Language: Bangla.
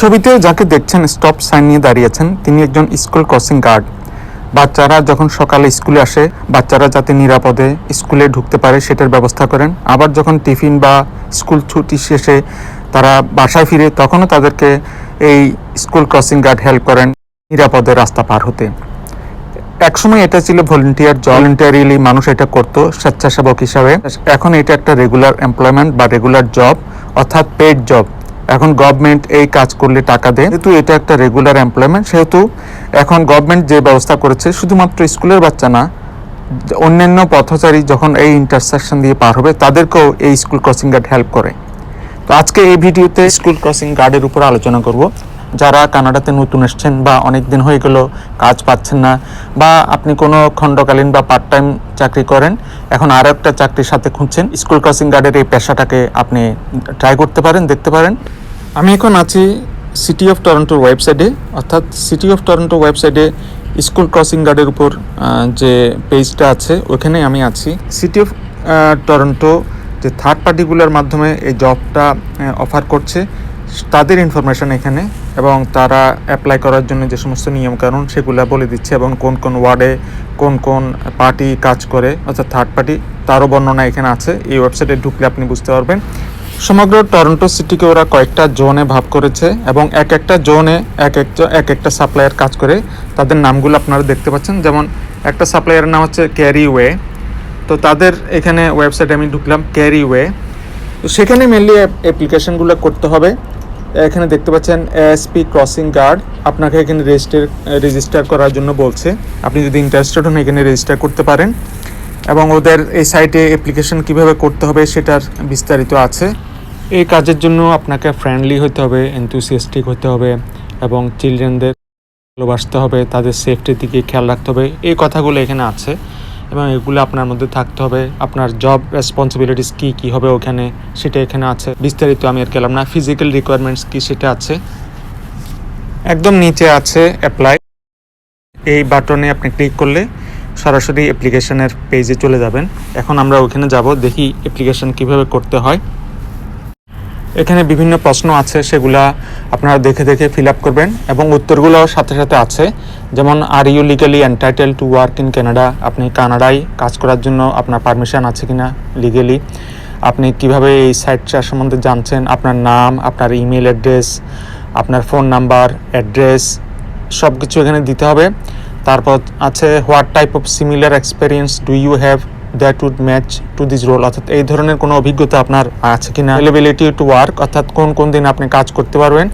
ছবিতে যাকে দেখছেন স্টপ সাইন নিয়ে দাঁড়িয়েছেন তিনি একজন স্কুল ক্রসিং গার্ড বাচ্চারা যখন সকালে স্কুলে আসে, বাচ্চারা যাতে নিরাপদে স্কুলে ঢুকতে পারে সেটার ব্যবস্থা করেন। আবার যখন টিফিন বা স্কুল ছুটি শেষে তারা বাসায় ফিরে, তখনও তাদেরকে এই স্কুল ক্রসিং গার্ড হেল্প করেন নিরাপদে রাস্তা পার হতে। একসময় এটা ছিল ভলেন্টিয়ার ভলেন্টিয়ারিলি মানুষ এটা করতো, স্বেচ্ছাসেবক হিসাবে। এখন এটা একটা রেগুলার এমপ্লয়মেন্ট বা রেগুলার জব অর্থাৎ পেড জব এখন গভর্নমেন্ট এই কাজ করলে টাকা দেয়। যেহেতু এটা একটা রেগুলার এমপ্লয়মেন্ট সেহেতু এখন গভর্নমেন্ট যে ব্যবস্থা করেছে, শুধুমাত্র স্কুলের বাচ্চা না, অন্যান্য পথচারী যখন এই ইন্টারসেকশন দিয়ে পার হবে, তাদেরকেও এই স্কুল ক্রসিং গার্ড হেল্প করে। তো আজকে এই ভিডিওতে স্কুল ক্রসিং গার্ডের উপর আলোচনা করব। যারা কানাডাতে নতুন এসছেন বা অনেক দিন হয়ে গেল, কাজ পাচ্ছেন না, বা আপনি কোনো খণ্ডকালীন বা পার্ট টাইম চাকরি করেন, এখন আরও একটা চাকরির সাথে খুঁজছেন স্কুল ক্রসিং গার্ডের এই পেশাটাকে আপনি ট্রাই করতে পারেন, দেখতে পারেন। আমি এখন আছি সিটি অফ টরন্টোর ওয়েবসাইটে অর্থাৎ সিটি অফ টরন্টো ওয়েবসাইটে স্কুল ক্রসিং গার্ডের উপর যে পেজটা আছে ওখানে আমি আছি। সিটি অফ টরন্টো যে থার্ড পার্টিগুলোর মাধ্যমে এই জবটা অফার করছে, তাদের ইনফরমেশন এখানে এবং তারা অ্যাপ্লাই করার জন্য যে সমস্ত নিয়মকানুন সেগুলো বলে দিচ্ছে এবং কোন কোন ওয়ার্ডে কোন কোন পার্টি কাজ করে, অর্থাৎ থার্ড পার্টি তারও বর্ণনা এখানে আছে। এই ওয়েবসাইটে ঢুকলে আপনি বুঝতে পারবেন। সমগ্র টরন্টো সিটিকে ওরা কয়েকটা জোনে ভাগ করেছে এবং এক একটা জোনে এক একটা এক একটা সাপ্লায়ার কাজ করে। তাদের নামগুলো আপনারা দেখতে পাচ্ছেন। যেমন একটা সাপ্লায়ারের নাম হচ্ছে ক্যারি ওয়ে। তো তাদের এখানে ওয়েবসাইটে আমি ঢুকলাম ক্যারি ওয়ে। তো সেখানে মেনলি অ্যাপ্লিকেশনগুলো করতে হবে। এখানে দেখতে পাচ্ছেন এএসপি ক্রসিং গার্ড আপনাকে এখানে রেজিস্টার রেজিস্টার করার জন্য বলছে। আপনি যদি ইন্টারেস্টেড হন, এখানে রেজিস্টার করতে পারেন। এবং ওদের এই সাইটে অ্যাপ্লিকেশন কীভাবে করতে হবে, সেটার বিস্তারিত আছে। এই কাজের জন্য আপনাকে ফ্রেন্ডলি হতে হবে এনথুসিয়াস্টিক হতে হবে এবং চিলড্রেনদের ভালোবাসতে হবে, তাদের সেফটির দিকে খেয়াল রাখতে হবে। এই কথাগুলো এখানে আছে এবং এগুলো আপনার মধ্যে থাকতে হবে। আপনার জব রেসপন্সিবিলিটিস কী কী হবে ওখানে সেটা এখানে আছে। বিস্তারিত আমি আর গেলাম না। ফিজিক্যাল রিকোয়ারমেন্টস কী সেটা আছে। একদম নিচে আছে অ্যাপ্লাই এই বাটনে আপনি ক্লিক করলে সরাসরি অ্যাপ্লিকেশনের পেজে চলে যাবেন। এখন আমরা ওখানে যাব, দেখি অ্যাপ্লিকেশন কীভাবে করতে হয়। এখানে বিভিন্ন প্রশ্ন আছে, সেগুলা আপনারা দেখে দেখে ফিল আপ করবেন এবং উত্তরগুলো সাথে সাথে আছে। যেমন are you legally entitle to work in Canada আপনি কানাডায় কাজ করার জন্য আপনার পারমিশন আছে কি না লিগেলি আপনি কীভাবে এই সাইটটা সম্বন্ধে জানছেন? আপনার নাম, আপনার ইমেল অ্যাড্রেস আপনার ফোন নাম্বার অ্যাড্রেস সব কিছু এখানে দিতে হবে। তারপর আছে what type of similar experience do you have that would match to this role অর্থাৎ এই ধরনের কোনো অভিজ্ঞতা আপনার আছে কিনা? অ্যাভেলেবিলিটি টু ওয়ার্ক অর্থাৎ কোন কোন দিন আপনি কাজ করতে পারবেন?